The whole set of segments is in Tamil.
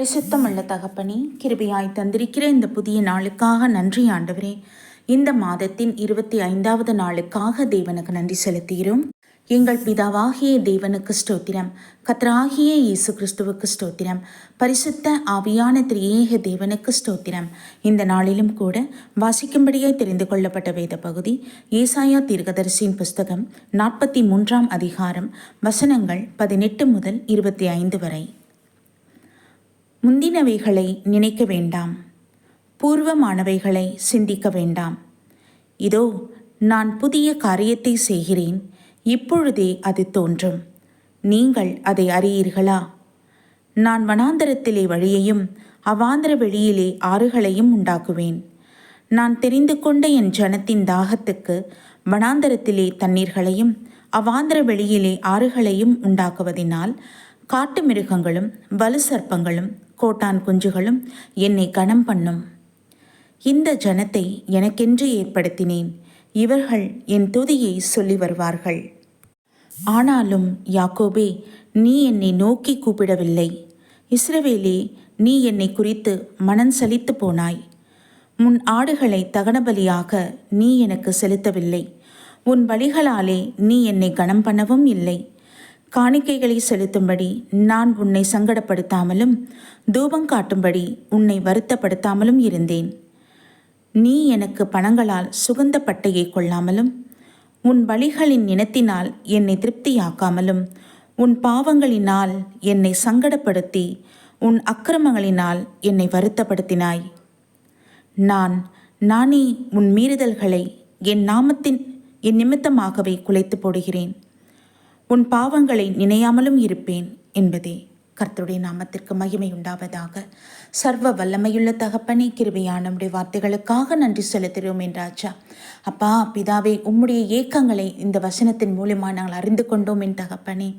பரிசுத்தமுள்ள தகப்பனே கிருபியாய் தந்திருக்கிற இந்த புதிய நாளுக்காக நன்றி ஆண்டவரே. இந்த மாதத்தின் இருபத்தி ஐந்தாவது நாளுக்காக தேவனுக்கு நன்றி செலுத்துகிறோம். எங்கள் பிதாவாகிய தேவனுக்கு ஸ்தோத்திரம். கத்ராகிய இயேசு கிறிஸ்துவுக்கு ஸ்தோத்திரம். பரிசுத்த ஆவியான திரியேக தேவனுக்கு ஸ்தோத்திரம். இந்த நாளிலும் கூட வாசிக்கும்படியாய் தெரிந்து கொள்ளப்பட்ட வேத பகுதி ஏசாயா தீர்க்கதரிசியின் புஸ்தகம் நாற்பத்தி மூன்றாம் அதிகாரம் வசனங்கள் பதினெட்டு முதல் இருபத்தி ஐந்து வரை. முந்தினவைகளை நினைக்க வேண்டாம். பூர்வமானவைகளை சிந்திக்க வேண்டாம். இதோ நான் புதிய காரியத்தை செய்கிறேன். இப்பொழுதே அது தோன்றும். நீங்கள் அதை அறியீர்களா? நான் வனாந்தரத்திலே வழியையும் அவாந்தர வெளியிலே ஆறுகளையும் உண்டாக்குவேன். நான் தெரிந்து கொண்ட என் ஜனத்தின் தாகத்துக்கு வனாந்தரத்திலே தண்ணீர்களையும் அவாந்தர வெளியிலே ஆறுகளையும் உண்டாக்குவதினால் காட்டு மிருகங்களும் வலு சர்ப்பங்களும் கோட்டான் குஞ்சுகளும் என்னை கனம் பண்ணும். இந்த ஜனத்தை எனக்கென்று ஏற்படுத்தினேன். இவர்கள் என் துதியை சொல்லி வருவார்கள். ஆனாலும் யாக்கோபே நீ என்னை நோக்கி கூப்பிடவில்லை. இஸ்ரவேலே நீ என்னை குறித்து மனம் சலித்து போனாய். முன் ஆடுகளை தகனபலியாக நீ எனக்கு செலுத்தவில்லை. உன் வழிகளாலே நீ என்னை கனம் பண்ணவும் இல்லை. காணிக்கைகளை செலுத்தும்படி நான் உன்னை சங்கடப்படுத்தாமலும் தூபம் காட்டும்படி உன்னை வருத்தப்படுத்தாமலும் இருந்தேன். நீ எனக்கு பணங்களால் சுகந்த பட்டையை கொள்ளாமலும் உன் வழிகளின் இனத்தினால் என்னை திருப்தியாக்காமலும் உன் பாவங்களினால் என்னை சங்கடப்படுத்தி உன் அக்கிரமங்களினால் என்னை வருத்தப்படுத்தினாய். நான் நானே உன் மீறுதல்களை என் நாமத்தின் என் நிமித்தமாகவே குலைத்து போடுகிறேன். உன் பாவங்களை நினையாமலும் இருப்பேன் என்பதே கர்த்தருடைய நாமத்திற்கு மகிமை உண்டாவதாக. சர்வ வல்லமையுள்ள தகப்பனே கிருபையான நம்முடைய வார்த்தைகளுக்காக நன்றி செலுத்துகிறோம் என்றாச்சா அப்பா பிதாவே உம்முடைய ஏக்கங்களை இந்த வசனத்தின் மூலியமாக நாங்கள் அறிந்து கொண்டோம் என் தகப்பனே.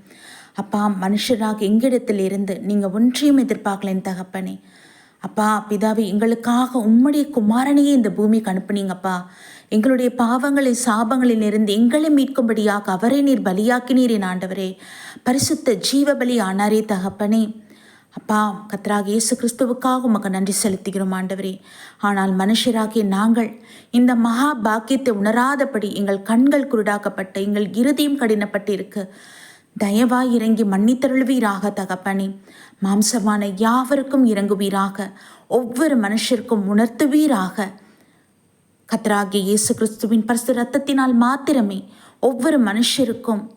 அப்பா மனுஷராக எங்கிடத்தில் இருந்து நீங்கள் ஒன்றியும் எதிர்பார்க்கலேன் தகப்பனே. அப்பா பிதாவே எங்களுக்காக உம்முடைய குமாரனையே இந்த பூமிக்கு அனுப்புனீங்கப்பா. எங்களுடைய பாவங்களை சாபங்களில் இருந்து எங்களை மீட்கும்படியாக அவரை நீர் பலியாக்கினீர் என் ஆண்டவரே. பரிசுத்த ஜீவ பலி ஆனாரே தகப்பனே. அப்பா கத்ராக இயேசு கிறிஸ்துவுக்காக உமக்கு நன்றி செலுத்துகிறோம் ஆண்டவரே. ஆனால் மனுஷராகிய நாங்கள் இந்த மகா பாக்கியத்தை உணராதபடி எங்கள் கண்கள் குருடாக்கப்பட்ட எங்கள் இருதயம் கடினப்பட்டு இருக்கு தயவாய் இறங்கி மன்னித்தருள்வீராக தகப்பனே. மாம்சமான யாவருக்கும் இறங்குவீராக. ஒவ்வொரு மனுஷருக்கும் உணர்த்துவீராக. கத்ராகிய இயேசு கிறிஸ்துவின் பரிசு ரத்தத்தினால் மாத்திரமே ஒவ்வொரு மனுஷருக்கும்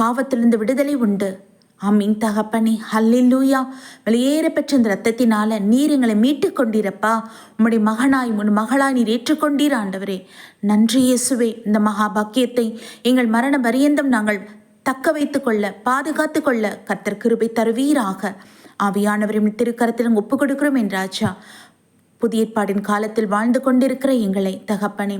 பாவத்திலிருந்து விடுதலை உண்டு. ஆமீன் தகப்பனே. ஹல்லில்லூயா வெளியேற பெற்ற இந்த ரத்தத்தினால நீர் எங்களை மீட்டு கொண்டிருப்பா உம்முடைய மகனாய் உன் மகளாய் நீர் ஏற்றுக்கொண்டீர் ஆண்டவரே. நன்றி இயேசுவே. இந்த மகாபாக்கியத்தை எங்கள் மரண பரியந்தம் நாங்கள் தக்க வைத்து கொள்ள பாதுகாத்து கொள்ள கர்த்தர் கிருபை தருவீராக. ஆவியானவரின் திருக்கரத்தில் ஒப்பு கொடுக்கிறோம் என்றாச்சா புதிய ஏற்பாடின் காலத்தில் வாழ்ந்து கொண்டிருக்கிற எங்களை தகப்பனே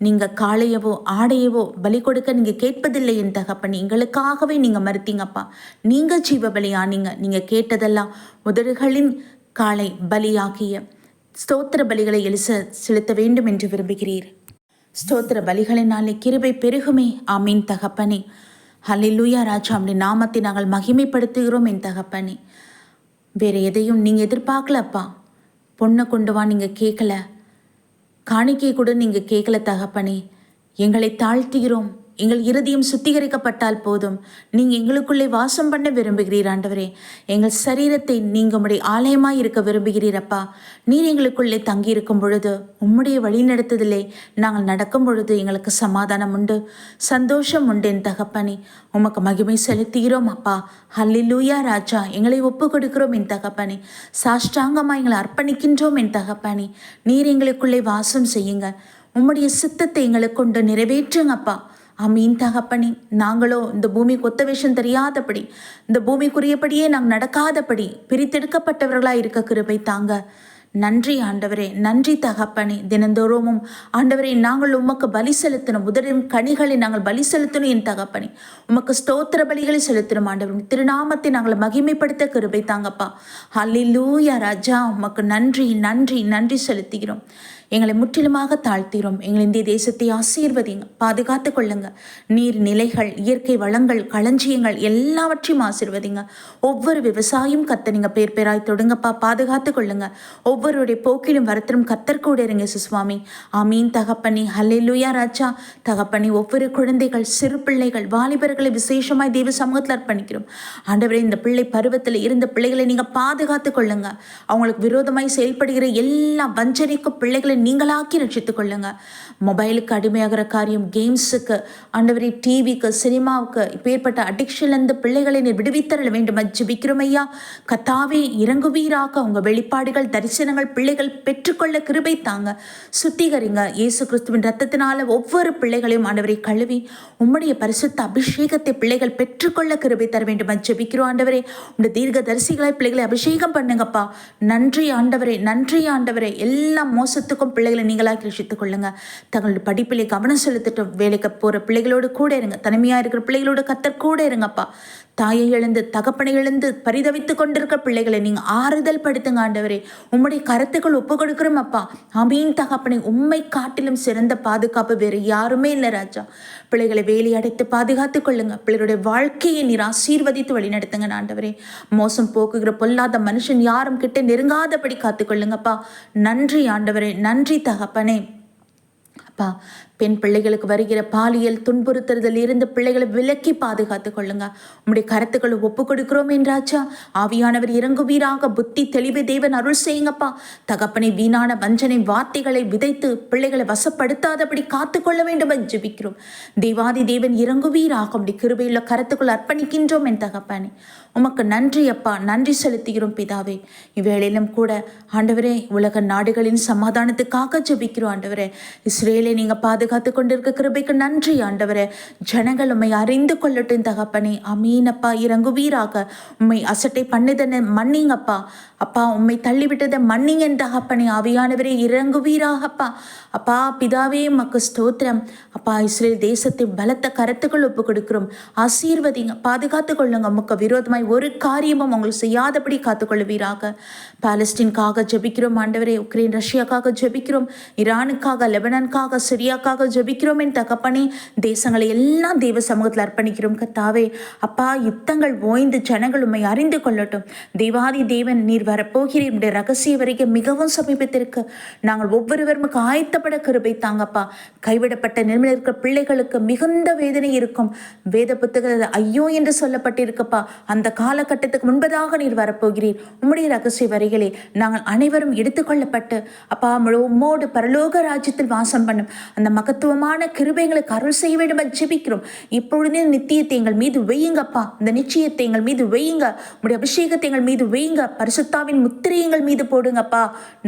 நீங்க காளையவோ ஆடையவோ பலி கொடுக்க நீங்க கேட்பதில்லை என் தகப்பன். எங்களுக்காகவே நீங்க மறுத்தீங்கப்பா. நீங்க ஜீவ பலியானீங்க நீங்க கேட்டதெல்லாம் உதடுகளின் காளை பலியாகிய ஸ்தோத்திர பலிகளை எழுச செலுத்த வேண்டும் என்று விரும்புகிறீர். ஸ்தோத்திர பலிகளினாலே கிருபை பெருகுமே. ஆமீன் தகப்பனே. ஹலிலூயா ராஜா அப்படி நாமத்தை நாங்கள் மகிமைப்படுத்துகிறோம் என் தகப்பனே. வேறு எதையும் நீங்கள் எதிர்பார்க்கலப்பா. பொண்ணை கொண்டு வா நீங்கள் கேட்கல காணிக்கை கூட நீங்கள் கேட்கல தகப்பனே. எங்களை தாழ்த்துகிறோம். எங்கள் இருதயம் சுத்திகரிக்கப்பட்டால் போதும். நீங்கள் எங்களுக்குள்ளே வாசம் பண்ண விரும்புகிறீர் ஆண்டவரே. எங்கள் சரீரத்தை நீங்கள் உம்முடைய ஆலயமாக இருக்க விரும்புகிறீரப்பா நீர் எங்களுக்குள்ளே தங்கியிருக்கும் பொழுது உம்முடைய வழிநடத்துதலே நாங்கள் நடக்கும் பொழுது எங்களுக்கு சமாதானம் உண்டு. சந்தோஷம் உண்டு என் தகப்பனே. உமக்கு மகிமை செலுத்துகிறோம் அப்பா. ஹல்லிலூயா ராஜா. எங்களை ஒப்பு கொடுக்கிறோம் என் தகப்பனே. சாஷ்டாங்கமாக எங்களை அர்ப்பணிக்கின்றோம் என் தகப்பனே. நீர் எங்களுக்குள்ளே வாசம் செய்யுங்க உம்முடைய சித்தத்தை எங்களுக்கு கொண்டு நிறைவேற்றுங்கப்பா அமீன் தகப்பனே. நாங்களோ இந்த பூமி கொத்த விஷம் தெரியாதபடி இந்த பூமிக்குரியபடியே நாங்கள் நடக்காதபடி பிரித்தெடுக்கப்பட்டவர்களாக இருக்க கிருபை தாங்க. நன்றி ஆண்டவரே நன்றி தகப்பனே. தினந்தோறுமும் ஆண்டவரே நாங்கள் உமக்கு பலி செலுத்தணும் உதரின் கனிகளை நாங்கள் பலி செலுத்தணும் என் தகப்பனே. உமக்கு ஸ்தோத்திர பலிகளை செலுத்தணும் ஆண்டவர். திருநாமத்தை நாங்கள் மகிமைப்படுத்த கிருபை தாங்கப்பா. ஹல்லிலூயா ராஜா உமக்கு நன்றி நன்றி நன்றி செலுத்துகிறோம். எங்களை முற்றிலுமாக தாழ்த்திரும். எங்கள் இந்திய தேசத்தை ஆசீர்வதிங்க பாதுகாத்து கொள்ளுங்க. நீர் நிலைகள் இயற்கை வளங்கள் களஞ்சியங்கள் எல்லாவற்றையும் ஆசீர்வதிங்க. ஒவ்வொரு விவசாயம் கத்த நீங்க பேர் பேராய் தொடுங்கப்பா பாதுகாத்து கொள்ளுங்க. ஒவ்வொருடைய போக்கிலும் வரத்திலும் கத்தற்கூட இருங்க சுஸ்வாமி அமீன் தகப்பனி ஹல்லேலூயா ராஜா. தகப்பனி ஒவ்வொரு குழந்தைகள் சிறு பிள்ளைகள் வாலிபர்களை விசேஷமாய் தெய்வ சமூகத்தில் அர்ப்பணிக்கிறோம். ஆண்டவரே இந்த பிள்ளை பருவத்தில் இருந்த பிள்ளைகளை நீங்கள் பாதுகாத்து கொள்ளுங்க. அவங்களுக்கு விரோதமாய் செயல்படுகிற எல்லா வஞ்சனைக்கும் பிள்ளைகளை நீங்களாக்கி ரட்சித்துக் கொள்ளுங்க. மொபைலுக்கு அடிமையாகிற காரியம் கேம்ஸுக்கு ஆண்டவரே டிவிக்கு சினிமாவுக்கு இப்பேற்பட்ட அடிக்ஷன்லேருந்து பிள்ளைகளை நீர் விடுவித்தரல வேண்டும். ஜிபிக்கிறோம் ஐயா கத்தாவே இறங்குவீராக. உங்கள் வெளிப்பாடுகள் தரிசனங்கள் பிள்ளைகள் பெற்றுக்கொள்ள கிருபை தாங்க. சுத்திகரிங்க. இயேசு கிறிஸ்துவின் ரத்தத்தினால ஒவ்வொரு பிள்ளைகளையும் ஆண்டவரை கழுவி உம்முடைய பரிசுத்த அபிஷேகத்தை பிள்ளைகள் பெற்றுக்கொள்ள கிருபை தர வேண்டும். ஜெபிக்கிறோம் ஆண்டவரே. உடைய தீர்க்க தரிசிகளை பிள்ளைகளை அபிஷேகம் பண்ணுங்கப்பா. நன்றி ஆண்டவரே நன்றி ஆண்டவரே. எல்லா மோசத்துக்கும் பிள்ளைகளை நீங்களாக ரசித்துக் கொள்ளுங்க. தங்களுடைய படிப்பிலே கவனம் செலுத்திட்டு வேலைக்கு போகிற பிள்ளைகளோடு கூட இருங்க. தனிமையாக இருக்கிற பிள்ளைகளோட கத்தர் கூட இருங்கப்பா. தாயை இழந்து தகப்பனை இழந்து பரிதவித்து கொண்டிருக்க பிள்ளைகளை நீங்கள் ஆறுதல் படுத்துங்க ஆண்டவரே. உம்முடைய கருத்துக்கள் ஒப்பு கொடுக்குறோம் அப்பா. அமீன் தகப்பனை உண்மை காட்டிலும் சிறந்த பாதுகாப்பு வேறு யாருமே இல்லை ராஜா. பிள்ளைகளை வேலி அடைத்து பாதுகாத்து கொள்ளுங்க. பிள்ளைகளுடைய வாழ்க்கையை நீர் ஆசீர்வதித்து வழிநடத்துங்க ஆண்டவரே. மோசம் போக்குகிற பொல்லாத மனுஷன் யாரும் கிட்ட நெருங்காதபடி காத்துக்கொள்ளுங்கப்பா நன்றி ஆண்டவரே. நன்றி தகப்பனே. அப்பா பெண் பிள்ளைகளுக்கு வருகிற பாலியல் துன்புறுத்துறதில் இருந்து பிள்ளைகளை விலக்கி பாதுகாத்து கொள்ளுங்க. உங்களுடைய கருத்துக்களை ஒப்பு கொடுக்கிறோம் என்றாச்சா ஆவியானவர் இறங்குவீராக. புத்தி தெளிவு தேவன் அருள் செய்யுங்கப்பா. தகப்பனை வீணான வஞ்சனை வார்த்தைகளை விதைத்து பிள்ளைகளை வசப்படுத்தாதபடி காத்துக்கொள்ள வேண்டும்? என்று ஜெபிக்கிறோம். தேவாதி தேவன் இறங்குவீராக. உடைய கிருபையுள்ள கருத்துக்கள் அர்ப்பணிக்கின்றோம் என் தகப்பனே. உமக்கு நன்றி அப்பா. நன்றி செலுத்துகிறோம் பிதாவே. இவ்வேளையிலும் கூட ஆண்டவரே உலக நாடுகளின் சமாதானத்துக்காக ஜபிக்கிறோம் ஆண்டவரே. இஸ்ரேலை நீங்கள் பாதுகாத்து கொண்டிருக்க கிருபைக்கு நன்றி ஆண்டவரே. ஜனங்கள் உண்மை அறிந்து கொள்ளட்டும் தகப்பனே. அமீனப்பா இறங்குவீராக. உண்மை அசட்டை பண்ணிதன மன்னிங்கப்பா அப்பா. உண்மை தள்ளிவிட்டதை மன்னிங்கன் தகப்பனே. ஆவியானவரே இறங்குவீராகப்பா அப்பா. பிதாவே மக்கு ஸ்தோத்திரம். அப்பா இஸ்ரேல் தேசத்தை பலத்த கருத்துக்கள் ஒப்பு கொடுக்கிறோம். ஆசீர்வதிங்க பாதுகாத்து கொள்ளுங்க. உமக்கு விரோதமாய் ஒரு காரியமும் உங்களுக்கு செய்யாதபடி காத்துக்கொள்வீராக பாலஸ்டீனுக்காக ஜபிக்கிறோம் ஆண்டவரே. உக்ரைன் ரஷ்யாக்காக ஜபிக்கிறோம். ஈரானுக்காக லெபனனுக்காக சிரியாக்காக ஜபிக்கிறோம் என் தகப்பனே. தேசங்களை எல்லாம் தேவ சமூகத்தில் அர்ப்பணிக்கிறோம் கத்தாவே அப்பா யுத்தங்கள் ஓய்ந்து ஜனங்கள் உண்மை அறிந்து கொள்ளட்டும். தேவாதி தேவன் நீர் வரப்போகிறீர். உடைய ரகசிய வரைக்கும் மிகவும் சமீபத்திற்கு நாங்கள் ஒவ்வொருவரும் ஆயத்தப்பட கருபை தாங்கப்பா. கைவிடப்பட்ட நிலையில் இருக்கிற பிள்ளைகளுக்கு மிகுந்த வேதனை இருக்கும். வேத புத்தகத்தில் ஐயோ என்று சொல்லப்பட்டிருக்கப்பா. அந்த காலகட்டத்துக்கு முன்பதாக நீர் வரப்போகிறீர். உம்முடைய ரகசிய வரிகளை நாங்கள் அனைவரும் எடுத்துக்கொள்ளப்பட்டு அப்பா உம்மோடு பரலோக ராஜ்யத்தில் வாசம் பண்ணும். அந்த மகத்துவமான கிருபைங்களுக்கு அருள் செய்ய வேண்டும் ஜெபிக்கிறோம். இப்பொழுதே நித்தியத்தை எங்கள் மீது வெய்யுங்கப்பா இந்த நிச்சயத்தை எங்கள் மீது வெய்யுங்க உடைய அபிஷேகத்தை எங்கள் மீது வெய்யுங்க பரிசுத்தாவின் முத்திரையங்கள் மீது போடுங்கப்பா.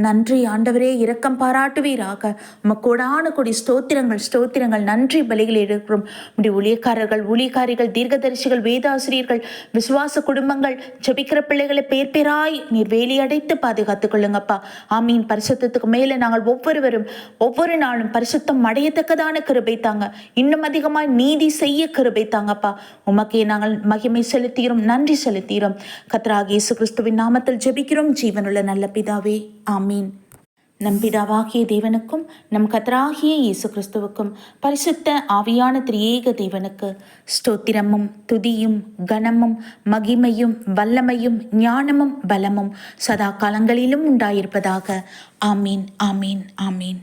நன்றி ஆண்டவரே இரக்கம் பாராட்டுவீராக. உமக்கோடான கொடி ஸ்தோத்திரங்கள் ஸ்தோத்திரங்கள். நன்றி பலிகள் எடுக்கிறோம். உடைய ஊழியக்காரர்கள் ஊழியக்காரிகள் தீர்க்கதரிசிகள் வேதாசிரியர்கள் விசுவாச குடும்பங்கள் ஜபிக்கிற பிள்ளைகளை பேர் பேராய் நீர் வேலி அடைத்து பாதுகாத்துக் கொள்ளுங்கப்பா. ஆமீன். பரிசுத்தத்துக்கு மேலே நாங்கள் ஒவ்வொருவரும் ஒவ்வொரு நாளும் பரிசுத்தம் அடையத்தக்கதான கிருபை தாங்க. இன்னும் அதிகமாய் நீதி செய்ய கிருபை தாங்கப்பா. உமக்கே நாங்கள் மகிமை செலுத்துகிறோம் நன்றி செலுத்துகிறோம் கத்ராக இயேசு கிறிஸ்துவின் நாமத்தில் ஜெபிக்கிறோம். ஜீவனுள்ள நல்ல பிதாவே ஆமீன். நம் பிதாவாகிய தேவனுக்கும் நம் கத்தராகிய இயேசு கிறிஸ்துவுக்கும் பரிசுத்த ஆவியான திரியேக தேவனுக்கு ஸ்தோத்திரமும் துதியும் கனமும் மகிமையும் வல்லமையும் ஞானமும் பலமும் சதா காலங்களிலும் உண்டாயிருப்பதாக. ஆமீன் ஆமீன் ஆமீன்.